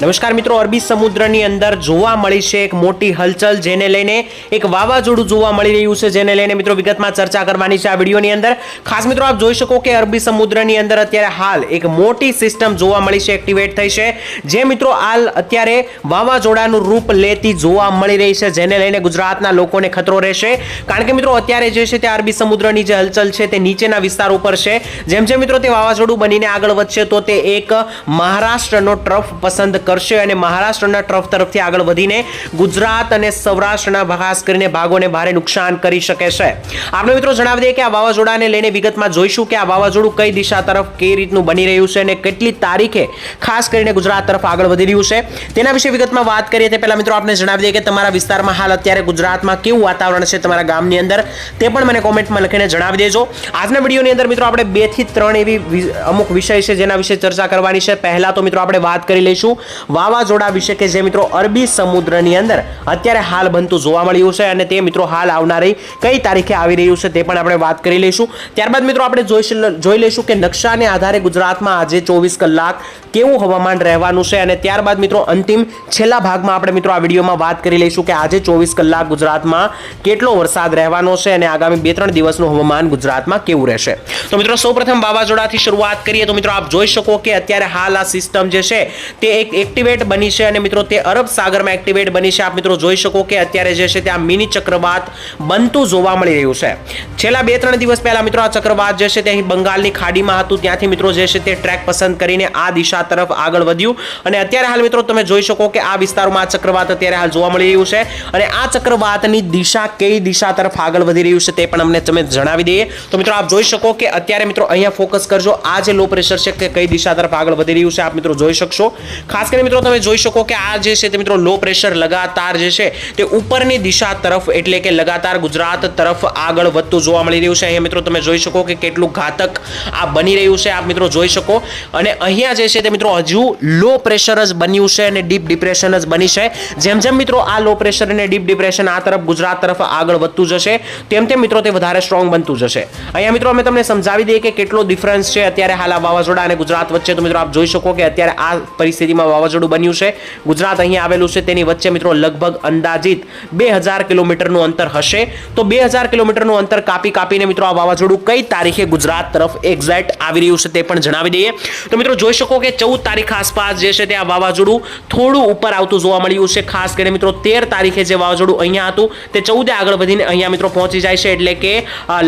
નમસ્કાર મિત્રો, અરબી સમુદ્રની અંદર જોવા મળી છે એક મોટી હલચલ જેને લઈને એક વાવાઝોડું જોવા મળી રહ્યું છે, જેને લઈને મિત્રો વિગતમાં ચર્ચા કરવાની છે આ વિડીયોની અંદર. ખાસ મિત્રો, આપ જોઈ શકો કે અરબી સમુદ્રની અંદર અત્યારે હાલ એક મોટી સિસ્ટમ જોવા મળી છે, એક્ટિવેટ થઈ છે, જે મિત્રો હાલ અત્યારે વાવાઝોડાનું રૂપ લેતી જોવા મળી રહી છે, જેને લઈને ગુજરાતના લોકોને ખતરો રહેશે. કારણ કે મિત્રો, અત્યારે જે છે તે અરબી સમુદ્રની જે હલચલ છે તે નીચેના વિસ્તાર ઉપર છે. જેમ જેમ મિત્રો તે વાવાઝોડું બનીને આગળ વધશે, તો તે એક મહારાષ્ટ્રનો ટ્રફ પસંદ કરશે અને મહારાષ્ટ્રના ટ્રફ તરફથી આગળ વધીને ગુજરાત અને સૌરાષ્ટ્રના ખાસ કરીને ભાગોને ભારે નુકસાન કરી શકે છે. આપણે મિત્રો જણાવી દઈએ કે આ વાવાઝોડાને લઈને વિગતમાં જોઈશું કે આ વાવાઝોડું કઈ દિશા તરફ કઈ રીતનું બની રહ્યું છે અને કેટલી તારીખે ખાસ કરીને ગુજરાત તરફ આગળ વધી રહ્યું છે. તેના વિશે વિગતમાં વાત કરીએ તે પહેલા મિત્રો આપણે જણાવી દઈએ કે તમારા વિસ્તારમાં હાલ અત્યારે ગુજરાતમાં કેવું વાતાવરણ છે તમારા ગામની અંદર તે પણ મને કોમેન્ટમાં લખીને જણાવી દેજો. આજના વિડીયોની અંદર મિત્રો આપણે બેથી ત્રણ એવી અમુક વિષય છે જેના વિશે ચર્ચા કરવાની છે. પહેલા તો મિત્રો આપણે વાત કરી લઈશું વાવાઝોડા વિશે કે જે મિત્રો અરબી સમુદ્રની અંદર અત્યારે હાલ બનતું જોવા મળ્યું છે અને તે મિત્રો હાલ આવનારી કઈ તારીખે આવી રહ્યું છે તે પણ આપણે વાત કરી લઈશું. ત્યારબાદ મિત્રો આપણે જોઈશ- જોઈ લઈશું કે નકશાને આધારે ગુજરાતમાં આજે ચોવીસ કલાક કેવું હવામાન રહેવાનું છે અને ત્યારબાદ મિત્રો અંતિમ છેલ્લા ભાગમાં આપણે મિત્રો આ વિડીયોમાં વાત કરી લઈશું કે આજે ચોવીસ કલાક ગુજરાતમાં કેટલો વરસાદ રહેવાનો છે અને આગામી બે ત્રણ દિવસનું હવામાન ગુજરાતમાં કેવું રહેશે. તો મિત્રો સૌપ્રથમ વાવાઝોડાથી શરૂઆત કરીએ તો મિત્રો આપ જોઈ શકો કે અત્યારે હાલ આ સિસ્ટમ જે છે તે એક એક્ટિવેટ બની છે અને મિત્રો તે અરબ સાગરમાં એક્ટિવેટ બની છે. આપ મિત્રો જોઈ શકો કે અત્યારે જે છે ત્યાં મિની ચક્રવાત બનતું જોવા મળી રહ્યું છે. છેલ્લા બે ત્રણ દિવસ પહેલા મિત્રો આ ચક્રવાત જે છે તે અહીં બંગાળની ખાડીમાં હતું. ત્યાંથી મિત્રો જે છે તે ટ્રેક પસંદ કરીને આ દિશા તરફ આગળ વધ્યું. અને અત્યારે હાલ મિત્રો તમે જોઈ શકો કે આ વિસ્તારોમાં આ ચક્રવાત અત્યારે હાલ જોવા મળી રહ્યું છે. અને આ ચક્રવાતની દિશા કઈ દિશા તરફ આગળ વધી રહ્યું છે તે પણ અમને તમે જણાવી દઈએ. તો મિત્રો આપ જોઈ શકો કે અત્યારે મિત્રો અહીંયા ફોકસ કરજો. આ જે લો પ્રેશર છે કે કઈ દિશા તરફ આગળ વધી રહ્યું છે આપ મિત્રો જોઈ શકશો. ખાસ કરીને મિત્રો તમે જોઈ શકો કે આ જે છે તે મિત્રો લો પ્રેશર લગાતાર જે છે તે ઉપરની દિશા તરફ એટલે કે લગાતાર ગુજરાત તરફ આગળ વધતું જોવા મળી રહ્યું છે. અહીંયા મિત્રો તમે જોઈ શકો કે કેટલું ઘાતક આ બની રહ્યું છે. આપ મિત્રો જોઈ શકો. અને અહીંયા જે છે તે મિત્રો હજુ લો પ્રેશર જ બન્યું છે અને ડીપ ડિપ્રેશન જ બની છે. જેમ જેમ મિત્રો આ લો પ્રેશર અને ડીપ ડિપ્રેશન આ તરફ ગુજરાત તરફ આગળ વધતું જશે, તેમ તેમ મિત્રો તે વધારે સ્ટ્રોંગ બનતું જશે. અહીંયા મિત્રો અમે તમને સમજાવી દઈએ કે કેટલો ડિફરન્સ છે અત્યારે હાલ આ વાવાઝોડા અને ગુજરાત વચ્ચે. તો મિત્રો આપ જોઈ શકો કે અત્યારે આ પરિસ્થિતિમાં વાવાઝોડું બન્યું છે. ગુજરાત અહીંયા આવેલું છે. તેની વચ્ચે મિત્રો લગભગ અંદાજિત બે હજાર કિલોમીટરનું અંતર હશે. તો બે હજાર કિલોમીટરનું અંતર કાપી કાપીને મિત્રો આ વાવાઝોડું કઈ તારીખે ગુજરાત તરફ એક્ઝેક્ટ આવી રહ્યું છે તે પણ જણાવી દઈએ. તો મિત્રો જોઈ શકો કે ચૌદ તારીખ આસપાસ જે છે તે આ વાવાઝોડું થોડું ઉપર આવતું જોવા મળ્યું છે. ખાસ કરીને મિત્રો તેર તારીખે જે વાવાઝોડું અહીંયા હતું તે ચૌદે આગળ વધીને અહીંયા મિત્રો પહોંચી જાય છે. એટલે કે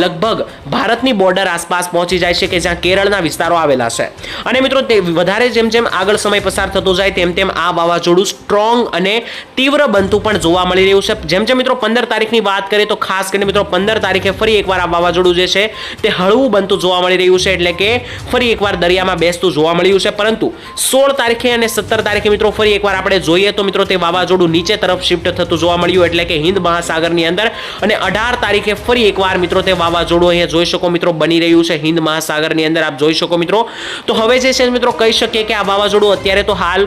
લગભગ ભારતની બોર્ડર આસપાસ પહોંચી જાય છે કે જ્યાં કેરળના વિસ્તારો આવેલા છે. અને મિત્રો તે વધારે જેમ જેમ આગળ સમય પસાર થતો જાય તેમ તેમ આ વાવાઝોડું સ્ટ્રોંગ અને તીવ્ર બનતું પણ જોવા મળી રહ્યું છે. જેમ જેમ મિત્રો પંદર તારીખની વાત કરીએ તો ખાસ કરીને મિત્રો પંદર તારીખે ફરી એકવાર આ વાવાઝોડું જે છે તે હળવું બનતું જોવા મળી રહ્યું છે. એટલે કે ફરી એકવાર દરિયામાં બેસતું જોવા મળ્યું છે. પરંતુ સોળ તારીખે અને સત્તર તારીખે મિત્રો ફરી એકવાર આપણે જોઈએ તો મિત્રો તે વાવાઝોડું નીચે તરફ શિફ્ટ થતું જોવા મળ્યું. એટલે કે હિન્દ મહાસાગરની અંદર અને અઢાર તારીખે ફરી એકવાર મિત્રો તે વાવાઝોડું અહીંયા જોઈ શકો મિત્રો બની રહ્યું છે. હિન્દ મહાસાગરની અંદર આપ જોઈ શકો મિત્રો. તો હવે જે છે મિત્રો કહી શકીએ કે આ વાવાઝોડું અત્યારે તો હાલ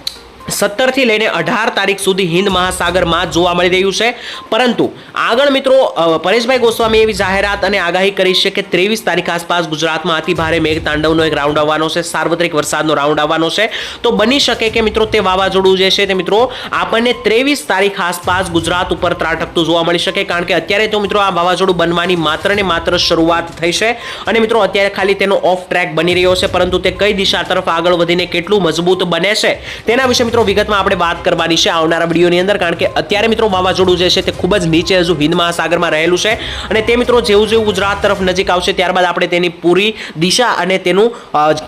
સત્તરથી લઈને અઢાર તારીખ સુધી હિન્દ મહાસાગરમાં જોવા મળી રહ્યું છે. પરંતુ આગળ મિત્રો પરેશભાઈ ગોસ્વામી એવી જાહેરાત અને આગાહી કરી છે કે ત્રેવીસ તારીખ આસપાસ ગુજરાતમાં અતિ ભારે મેઘ તાંડવનો એક રાઉન્ડ આવવાનો છે, સાર્વત્રિક વરસાદનો રાઉન્ડ આવવાનો છે. તો બની શકે કે મિત્રો તે વાવાઝોડું જે છે તે મિત્રો આપણને ત્રેવીસ તારીખ આસપાસ ગુજરાત ઉપર ત્રાટકતું જોવા મળી શકે, કારણ કે અત્યારે તો મિત્રો આ વાવાઝોડું બનવાની માત્ર ને માત્ર શરૂઆત થઈ છે. અને મિત્રો અત્યારે ખાલી તેનો ઓફ ટ્રેક બની રહ્યો છે, પરંતુ તે કઈ દિશા તરફ આગળ વધીને કેટલું મજબૂત બને છે તેના વિશે મિત્રો વિગતમાં આપણે વાત કરવાની છે આવનારા વિડીયોની અંદર, કારણ કે અત્યારે મિત્રો વાવાઝોડું જે છે તે ખૂબ જ નીચે હજુ હિન્દ મહાસાગરમાં રહેલું છે. અને તે મિત્રો જેવું જેવું ગુજરાત તરફ નજીક આવશે, ત્યારબાદ આપણે તેની પૂરી દિશા અને તેનું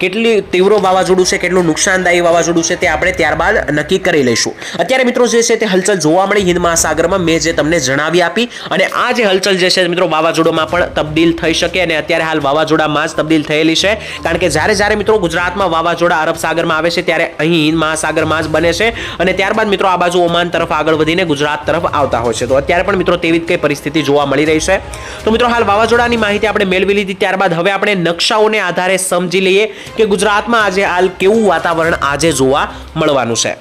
કેટલી તીવ્ર વાવાઝોડું છે, કેટલું નુકસાનદાયી વાવાઝોડું છે તે આપણે ત્યારબાદ નક્કી કરી લઈશું. અત્યારે મિત્રો જે છે તે હલચલ જોવા મળી હિન્દ મહાસાગરમાં, મેં જે તમને જણાવી આપી. અને આ જે હલચલ જે છે મિત્રો વાવાઝોડામાં પણ તબદીલ થઈ શકે અને અત્યારે હાલ વાવાઝોડામાં જ તબદીલ થયેલી છે. કારણ કે જ્યારે જ્યારે મિત્રો ગુજરાતમાં વાવાઝોડા અરબ સાગરમાં આવે છે, ત્યારે અહીં હિન્દ મહાસાગરમાં જ બને છે. અને ત્યારબાદ મિત્રો આ બાજુ ઓમાન તરફ આગળ વધીને ગુજરાત તરફ આવતા હોય છે. તો અત્યારે પણ મિત્રો તેવી જ કઈ પરિસ્થિતિ જોવા મળી રહી છે. તો મિત્રો હાલ વાવાઝોડાની માહિતી આપણે મેળવી લીધી. ત્યારબાદ હવે આપણે નકશાઓને આધારે સમજી લઈએ કે ગુજરાતમાં આજે હાલ કેવું વાતાવરણ આજે જોવા મળવાનું છે.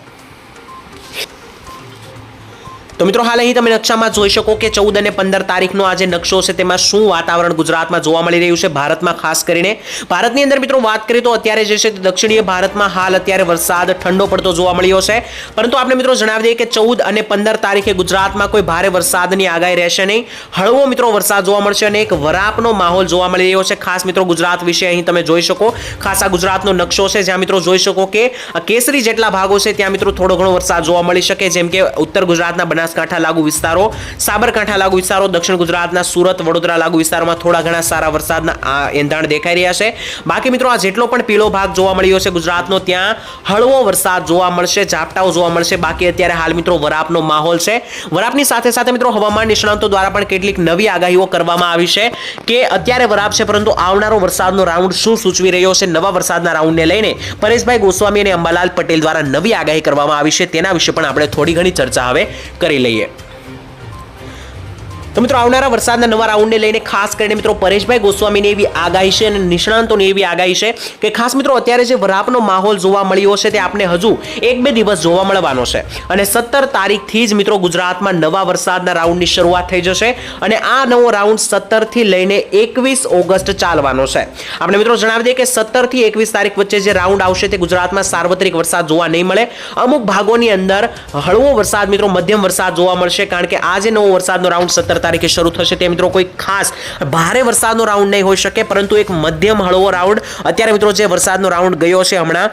તો મિત્રો હાલ અહીં તમે નકશામાં જોઈ શકો કે ચૌદ અને પંદર તારીખનો આ જે નકશો છે. તેમાં શું વાતાવરણ ગુજરાતમાં જોવા મળી રહ્યું છે? ભારતમાં ખાસ કરીને ભારતની અંદર મિત્રો વાત કરીએ તો અત્યારે જે છે દક્ષિણીય ભારતમાં હાલ અત્યારે વરસાદ ઠંડો પડતો જોવા મળ્યો છે. પરંતુ આપણે મિત્રો જણાવી દઈએ કે ચૌદ અને પંદર તારીખે ગુજરાતમાં કોઈ ભારે વરસાદની આગાહી રહેશે નહીં. હળવો મિત્રો વરસાદ જોવા મળશે અને એક વરાપનો માહોલ જોવા મળી રહ્યો છે. ખાસ મિત્રો ગુજરાત વિશે અહીં તમે જોઈ શકો. ખાસ આ ગુજરાતનો નકશો છે. જ્યાં મિત્રો જોઈ શકો કે કેસરી જેટલા ભાગો છે, ત્યાં મિત્રો થોડો ઘણો વરસાદ જોવા મળી શકે. જેમ કે ઉત્તર ગુજરાતના બનાસકાંઠા લાગુ વિસ્તારો, સાબરકાંઠા લાગુ વિસ્તારો, દક્ષિણ ગુજરાતના સુરત, વડોદરા લાગુ વિસ્તારોમાં થોડા ઘણા સારા વરસાદના એંધાણ દેખાઈ રહ્યા છે. બાકી મિત્રો, આ જેટલો પણ પીળો ભાગ જોવા મળ્યો છે ગુજરાતનો, ત્યાં હળવો વરસાદ જોવા મળશે, ઝાપટાઓ જોવા મળશે. બાકી અત્યારે હાલ મિત્રો, વરાપનો માહોલ છે. વરાપની સાથે સાથે મિત્રો, હવામાન નિષ્ણાંતો દ્વારા પણ કેટલીક નવી આગાહીઓ કરવામાં આવી છે કે અત્યારે વરાપ છે, પરંતુ આવનારો વરસાદનો રાઉન્ડ શું સૂચવી રહ્યો છે, નવા વરસાદના રાઉન્ડને લઈને પરેશભાઈ ગોસ્વામી અને અંબાલાલ પટેલ દ્વારા નવી આગાહી કરવામાં આવી છે. તેના વિશે પણ આપણે થોડી ઘણી ચર્ચા હવે કરી લઈએ તો મિત્રો આવનારા વરસાદના નવા રાઉન્ડને લઈને ખાસ કરીને મિત્રો પરેશભાઈ ગોસ્વામીની એવી આગાહી છે અને નિષ્ણાંતોની એવી આગાહી છે કે ખાસ મિત્રો અત્યારે જે વરાપનો માહોલ જોવા મળ્યો છે તે આપણે હજુ એક બે દિવસ જોવા મળવાનો છે. અને સત્તર તારીખથી જ મિત્રો ગુજરાતમાં નવા વરસાદના રાઉન્ડની શરૂઆત થઈ જશે અને આ નવો રાઉન્ડ સત્તરથી લઈને એકવીસ ઓગસ્ટ ચાલવાનો છે. આપણે મિત્રો જણાવી દઈએ કે સત્તરથી એકવીસ તારીખ વચ્ચે જે રાઉન્ડ આવશે તે ગુજરાતમાં સાર્વત્રિક વરસાદ જોવા નહીં મળે. અમુક ભાગોની અંદર હળવો વરસાદ મિત્રો મધ્યમ વરસાદ જોવા મળશે કારણ કે આ જે નવો વરસાદનો રાઉન્ડ સત્તર તારીખે શરૂ થશે તે મિત્રો કોઈ ખાસ ભારે વરસાદનો રાઉન્ડ નહીં હોઈ શકે, પરંતુ એક મધ્યમ હળવો રાઉન્ડ અત્યારે મિત્રો જે વરસાદનો રાઉન્ડ ગયો છે હમણાં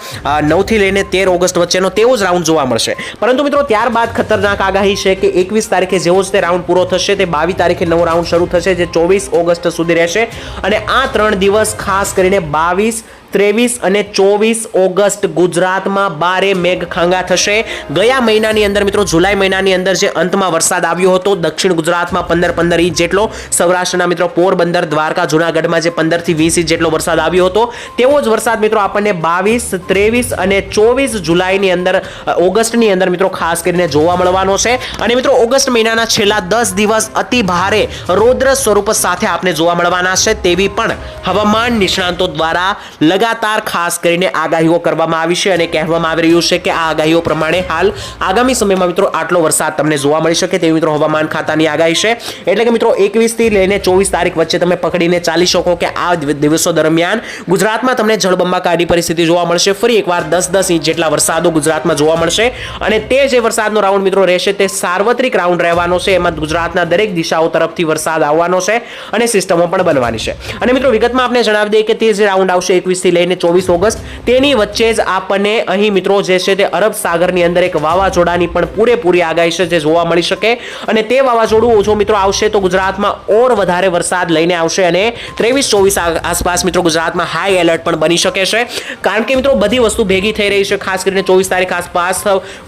નવથી લઈને તેર ઓગસ્ટ વચ્ચેનો તેવો જ રાઉન્ડ જોવા મળશે. પરંતુ મિત્રો ત્યારબાદ ખતરનાક આગાહી છે કે એકવીસ તારીખે જેવો જ તે રાઉન્ડ પૂરો થશે, તે બાવીસ તારીખે નવો રાઉન્ડ શરૂ થશે જે ચોવીસ ઓગસ્ટ સુધી રહેશે. અને આ ત્રણ દિવસ ખાસ કરીને બાવીસ ત્રેવીસ અને ચોવીસ ઓગસ્ટ ગુજરાતમાં બારે મેઘખાંગા થશે. ગયા મહિનાની અંદર મિત્રો, જુલાઈ મહિનાની અંદર જે અંતમાં વરસાદ આવ્યો હતો, દક્ષિણ ગુજરાતમાં પંદર પંદર ઇંચ જેટલો, સૌરાષ્ટ્રના મિત્રો પોરબંદર, દ્વારકા, જુનાગઢમાં જે પંદરથી વીસ ઇંચ જેટલો વરસાદ આવ્યો હતો, તેવો જ વરસાદ મિત્રો આપણને બાવીસ, ત્રેવીસ અને ચોવીસ જુલાઈની અંદર ઓગસ્ટની અંદર મિત્રો ખાસ કરીને જોવા મળવાનો છે. અને મિત્રો, ઓગસ્ટ મહિનાના છેલ્લા દસ દિવસ અતિ ભારે રૌદ્ર સ્વરૂપ સાથે આપને જોવા મળવાના છે, તેવી પણ હવામાન નિષ્ણાંતો દ્વારા લગાતાર ખાસ કરીને આગાહીઓ કરવામાં આવી છે અને કહેવામાં આવી રહ્યું છે કે આ આગાહીઓ પ્રમાણે હાલ આગામી સમયમાં મિત્રો આટલો વરસાદ તમને જોવા મળી શકે તેવી મિત્રો હવામાન ખાતાની આગાહી છે. એટલે કે મિત્રો એકવીસથી લઈને ચોવીસ તારીખ વચ્ચે તમે પકડીને ચાલી શકો કે આ દિવસો દરમિયાન ગુજરાતમાં તમને જળબંબાકારની પરિસ્થિતિ જોવા મળશે. ફરી એકવાર દસ દસ ઇંચ જેટલા વરસાદો ગુજરાતમાં જોવા મળશે અને તે જે વરસાદનો રાઉન્ડ મિત્રો રહેશે તે સાર્વત્રિક રાઉન્ડ રહેવાનો છે. એમાં ગુજરાતના દરેક દિશાઓ તરફથી વરસાદ આવવાનો છે અને સિસ્ટમો પણ બનવાની છે. અને મિત્રો વિગતમાં આપણે જણાવી દઈએ કે તે જે રાઉન્ડ આવશે એકવીસ થી લઈને ચોવીસ ઓગસ્ટ. તેની વચ્ચે જ આપણને અહીં મિત્રો જે છે તે અરબ સાગરની અંદર એક વાવાઝોડાની પણ પૂરેપૂરી આગાહી છે જે જોવા મળી શકે. અને તે વાવાઝોડું જો મિત્રો આવશે તો ગુજરાતમાં ઓર વધારે વરસાદ લઈને આવશે અને ત્રેવીસ ચોવીસ આસપાસ મિત્રો ગુજરાતમાં હાઈ એલર્ટ પણ બની શકે છે. કારણ કે મિત્રો બધી વસ્તુ ભેગી થઈ રહી છે. ખાસ કરીને ચોવીસ તારીખ આસપાસ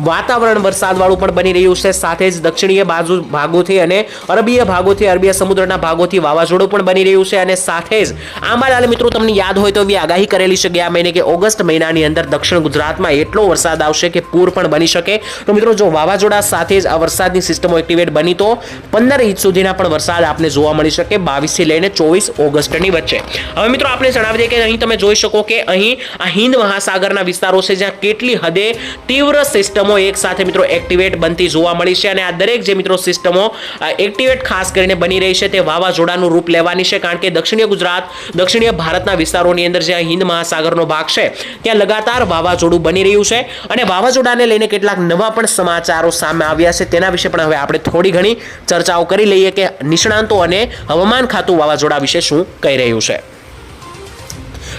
વાતાવરણ વરસાદવાળું પણ બની રહ્યું છે. સાથે જ દક્ષિણીય બાજુ ભાગોથી અને અરબીય ભાગોથી, અરબીય સમુદ્રના ભાગોથી વાવાઝોડું પણ બની રહ્યું છે. અને સાથે જ આંબાલાલ મિત્રો તમને યાદ હોય તો એવી આગાહી કરેલી છે ગયા મહિને કે ઓગસ્ટ મહિનાની અંદર દક્ષિણ ગુજરાતમાં એટલો વરસાદ આવશે કે પૂર પણ બની શકે. તો મિત્રો, જો વાવાઝોડા સાથે જ આ વરસાદની સિસ્ટમો એક્ટિવેટ બની તો પંદર ઇંચ સુધીના પણ વરસાદ આપને જોવા મળી શકે બાવીસથી લઈને ચોવીસ ઓગસ્ટની વચ્ચે. હવે મિત્રો આપણે જણાવી દઈએ કે અહીં તમે જોઈ શકો કે અહીં આ હિન્દ મહાસાગરના વિસ્તારો છે જ્યાં કેટલી હદે તીવ્ર સિસ્ટમો એક સાથે મિત્રો એક્ટિવેટ બનતી જોવા મળી છે અને આ દરેક જે મિત્રો સિસ્ટમો એક્ટિવેટ ખાસ કરીને બની રહી છે તે વાવાઝોડાનું રૂપ લેવાની છે. કારણ કે દક્ષિણીય ગુજરાત, દક્ષિણીય ભારતના વિસ્તારોની અંદર જે આ હિન્દ મહાસાગરનો ભાગ છે. ત્યાં લગાતાર વાવાઝોડું બની રહ્યું છે અને વાવાઝોડાને લઈને કેટલાક નવા પણ સમાચારો સામે આવ્યા છે. તેના વિશે પણ હવે આપણે થોડી ઘણી ચર્ચાઓ કરી લઈએ કે નિષ્ણાંતો અને હવામાન ખાતું વાવાઝોડા વિશે શું કહી રહ્યું છે.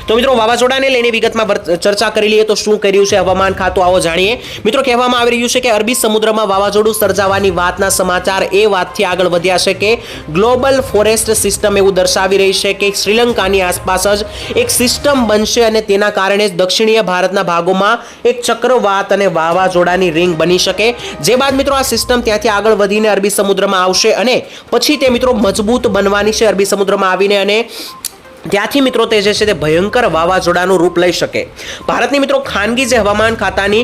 તો મિત્રો વાવાઝોડાને લઈને વિગતમાં ચર્ચા કરી લઈએ તો શું કર્યું છે હવામાન ખાતું, આવો જાણીએ. મિત્રો કહેવામાં આવી રહ્યું છે કે અરબી સમુદ્રમાં વાવાઝોડું સર્જાવાની વાતના સમાચાર એ વાતથી આગળ વધ્યા છે કે ગ્લોબલ ફોરેસ્ટ સિસ્ટમ એવું દર્શાવી રહી છે કે શ્રીલંકાની આસપાસ જ એક સિસ્ટમ બનશે અને તેના કારણે દક્ષિણીય ભારતના ભાગોમાં એક ચક્રવાત અને વાવાઝોડાની રિંગ બની શકે. જે બાદ મિત્રો આ સિસ્ટમ ત્યાંથી આગળ વધીને અરબી સમુદ્રમાં આવશે અને પછી તે મિત્રો મજબૂત બનવાની છે. અરબી સમુદ્રમાં આવીને અને ત્યાંથી મિત્રો તે જે છે તે ભયંકર વાવાઝોડાનું રૂપ લઈ શકે. ભારતની મિત્રો ખાનગી જે હવામાન ખાતાની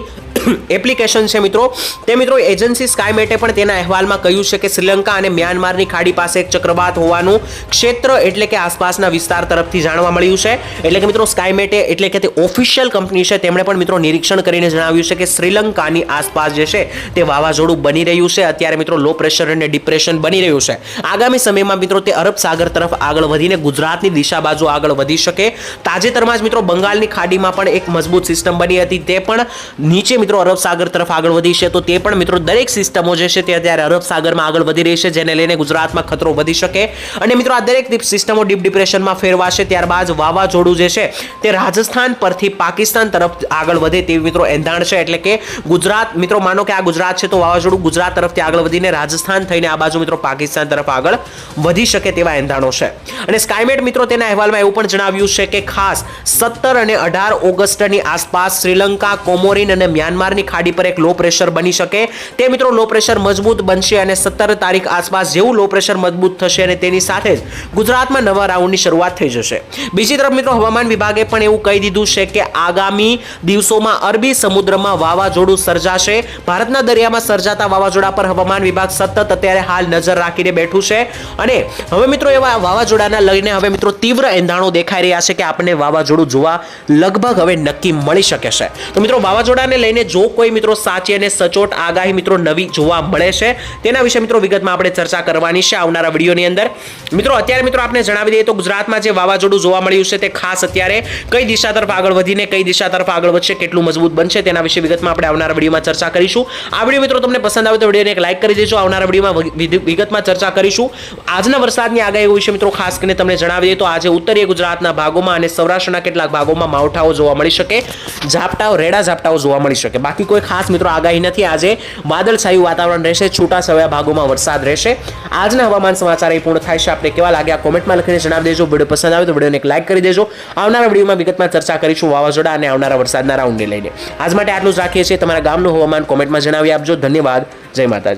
એપ્લિકેશન છે મિત્રો. તે મિત્રો એજન્સી સ્કાયમેટે પણ તેના અહેવાલમાં કહ્યું છે કે શ્રીલંકા અને મ્યાનમારની ખાડી પાસે એક ચક્રવાત હોવાનું ક્ષેત્ર એટલે કે આસપાસના વિસ્તાર તરફથી જાણવા મળ્યું છે. એટલે કે મિત્રો સ્કાયમેટે એટલે કે તે ઓફિશિયલ કંપની છે, તેમણે પણ મિત્રો નિરીક્ષણ કરીને જણાવ્યું છે કે શ્રીલંકાની આસપાસ જે છે તે વાવાઝોડું બની રહ્યું છે. અત્યારે મિત્રો લો પ્રેશર અને ડિપ્રેશન બની રહ્યું છે. આગામી સમયમાં મિત્રો તે અરબ સાગર તરફ આગળ વધીને ગુજરાતની દિશા બાજુ આગળ વધી શકે. તાજેતરમાં જ મિત્રો બંગાળની ખાડીમાં પણ એક મજબૂત સિસ્ટમ બની હતી. તે પણ નીચે મિત્રો અરબ સાગર તરફ આગળ વધી છે, તો તે પણ મિત્રો દરેક સિસ્ટમો જે છે તે અત્યારે અરબ સાગરમાં આગળ વધી રહી છે, જેને લઈને ગુજરાતમાં ખતરો વધી શકે. અને મિત્રો આ દરેક સિસ્ટમો ડીપ ડિપ્રેશનમાં ફેરવાશે, ત્યારબાદ વાવાઝોડું જે છે તે રાજસ્થાન પરથી પાકિસ્તાન તરફ આગળ વધે તેવી મિત્રો એંધાણ છે. એટલે કે ગુજરાત મિત્રો માનો કે આ ગુજરાત છે, તો વાવાઝોડું ગુજરાત તરફથી આગળ વધીને રાજસ્થાન થઈને આ બાજુ મિત્રો પાકિસ્તાન તરફ આગળ વધી શકે તેવા એંધાણો છે. અને સ્કાયમેટ મિત્રો તેના અહેવાલમાં એવું પણ જણાવ્યું છે કે ખાસ સત્તર અને અઢાર ઓગસ્ટની આસપાસ શ્રીલંકા, કોમોરિન અને મ્યાનમારની ખાડી પર એક લો પ્રેશર બની શકે. તે મિત્રો લો પ્રેશર મજબૂત બનશે અને સત્તર તારીખ આસપાસ જેવું લો પ્રેશર મજબૂત થશે અને તેની સાથે જ ગુજરાતમાં નવા રાઉન્ડની શરૂઆત થઈ જશે. બીજી તરફ મિત્રો હવામાન વિભાગે પણ એવું કહી દીધું છે કે આગામી દિવસોમાં અરબી સમુદ્રમાં વાવાઝોડું સર્જાશે. ભારતના દરિયામાં સર્જાતા વાવાઝોડા પર હવામાન વિભાગ સતત અત્યારે હાલ નજર રાખીને બેઠું છે. અને હવે મિત્રો એવા વાવાઝોડાના લઈને હવે મિત્રો તીવ્ર એંધાણો દેખાઈ રહ્યા છે કે આપણને વાવાઝોડું જોવા લગભગ હવે નક્કી મળી શકે છે. તો મિત્રો વાવાઝોડાને લઈને જો કોઈ મિત્રો સાચી અને સચોટ આગાહી મિત્રો નવી જોવા મળે છે, તેના વિશે મિત્રો વિગતમાં આપણે ચર્ચા કરવાની છે આવનારા વિડીયોની અંદર. મિત્રો, અત્યારે મિત્રો આપણે જણાવી દઈએ તો ગુજરાતમાં જે વાવાઝોડું જોવા મળ્યું છે તે ખાસ અત્યારે કઈ દિશા તરફ આગળ વધીને, કઈ દિશા તરફ આગળ વધશે, કેટલું મજબૂત બનશે તેના વિશે વિગતમાં આપણે આવનારા વિડીયોમાં ચર્ચા કરીશું. આ વીડિયો મિત્રો તમને પસંદ આવે તો વિડીયોને એક લાઈક કરી દેજો, આવનારા વિડીયોમાં વિગતમાં ચર્ચા કરીશું. આજના વરસાદની આગાહી વિશે મિત્રો ખાસ કરીને તમને જણાવી દઈએ તો આજે ઉત્તરીય ગુજરાતના ભાગોમાં અને સૌરાષ્ટ્રના કેટલાક ભાગોમાં માવઠાઓ જોવા મળી શકે, ઝાપટાઓ, રેડા ઝાપટાઓ જોવા મળી શકે. બાકી કોઈ ખાસ મિત્રો આગાહી નથી. આજે વાદળછાયું વાતાવરણ રહેશે છૂટા છવાયા ભાગોમાં વરસાદ રહેશે. આજના હવામાન સમાચાર એ પૂર્ણ થાય છે. આપણે કેવા લાગ્યા કોમેન્ટમાં લખીને જણાવી દેજો. વીડિયો પસંદ આવે તો વિડીયોને એક લાઇક કરી દેજો. આવનારા વિડીયોમાં વિગતમાં ચર્ચા કરીશું વાવાઝોડા અને આવનારા વરસાદના રાઉન્ડને લઈને. આજ માટે આટલું જ રાખીએ છીએ. તમારા ગામનું હવામાન કોમેન્ટમાં જણાવી આપજો. ધન્યવાદ. જય માતાજી.